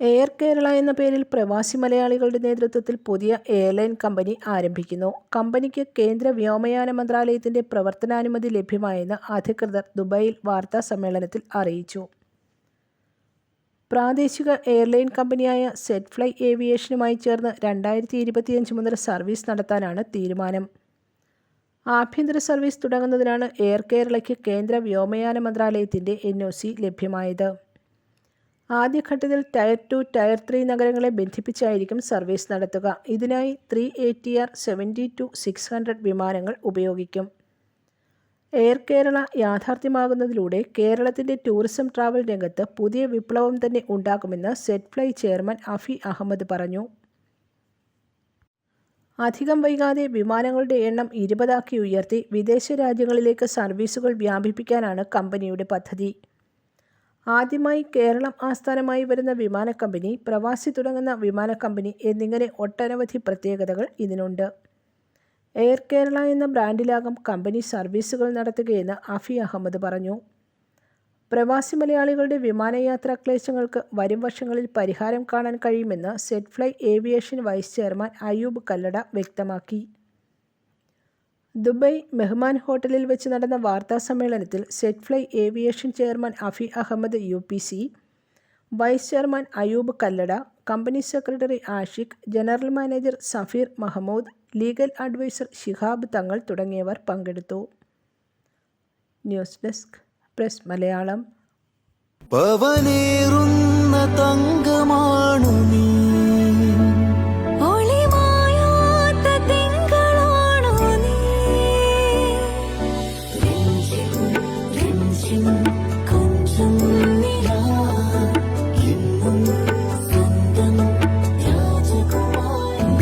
Air Kerala എന്ന പേരിൽ പ്രവാസി മലയാളികളുടെ നേതൃത്വത്തിൽ പുതിയ എയർലൈൻ കമ്പനി ആരംഭിക്കുന്നു. കമ്പനിക്ക് കേന്ദ്ര വ്യോമയാന മന്ത്രാലയത്തിന്റെ പ്രവർത്തനാനുമതി ലഭ്യമായെന്ന് അധികൃതർ ദുബായിൽ വാർത്താ സമ്മേളനത്തിൽ അറിയിച്ചു. പ്രാദേശിക എയർലൈൻ കമ്പനിയായ സെറ്റ് ഫ്ലൈ ഏവിയേഷനുമായി ചേർന്ന് രണ്ടായിരത്തി ഇരുപത്തിയഞ്ച് മുതൽ സർവീസ് നടത്താനാണ് തീരുമാനം. ആഭ്യന്തര സർവീസ് തുടങ്ങുന്നതിനാണ് എയർ കേരളയ്ക്ക് കേന്ദ്ര വ്യോമയാന മന്ത്രാലയത്തിന്റെ എൻ ലഭ്യമായത്. ആദ്യഘട്ടത്തിൽ ടയർ ടു ടയർ ത്രീ നഗരങ്ങളെ ബന്ധിപ്പിച്ചായിരിക്കും സർവീസ് നടത്തുക. ഇതിനായി three A T R seventy two six hundred വിമാനങ്ങൾ ഉപയോഗിക്കും. എയർ കേരള യാഥാർത്ഥ്യമാകുന്നതിലൂടെ കേരളത്തിന്റെ ടൂറിസം ട്രാവൽ രംഗത്ത് പുതിയ വിപ്ലവം തന്നെ ഉണ്ടാകുമെന്ന് Set Fly chairman Afi Ahmed പറഞ്ഞു. അധികം വൈകാതെ വിമാനങ്ങളുടെ എണ്ണം ഇരുപതാക്കി ഉയർത്തി വിദേശ രാജ്യങ്ങളിലേക്ക് സർവീസുകൾ വ്യാപിപ്പിക്കാനാണ് കമ്പനിയുടെ പദ്ധതി. ആദ്യമായി കേരളം ആസ്ഥാനമായി വരുന്ന വിമാന കമ്പനി പ്രവാസി തുടങ്ങുന്ന വിമാന കമ്പനി എന്നിങ്ങനെ ഒട്ടനവധി പ്രത്യേകതകൾ ഇതിനുണ്ട്. എയർ കേരള എന്ന ബ്രാൻഡിലാകും കമ്പനി സർവീസുകൾ നടത്തുകയെന്ന് അഫി അഹമ്മദ് പറഞ്ഞു. പ്രവാസി മലയാളികളുടെ വിമാനയാത്ര ക്ലേശങ്ങൾക്ക് വരും വർഷങ്ങളിൽ പരിഹാരം കാണാൻ കഴിയുമെന്ന് Set Fly aviation vice chairman Ayub Kallada വ്യക്തമാക്കി. ദുബായ് മെഹ്മാൻ ഹോട്ടലിൽ വെച്ച് നടന്ന വാർത്താ സമ്മേളനത്തിൽ Set fly aviation chairman Afi Ahammed U P C vice chairman Ayoob Kallada company secretary Ashiq general manager Safeer Mahamood legal advisor Shihab Thangal തുടങ്ങിയവർ പങ്കെടുത്തു. News desk press Malayalam. തങ്കമാണു രാജകുമാരി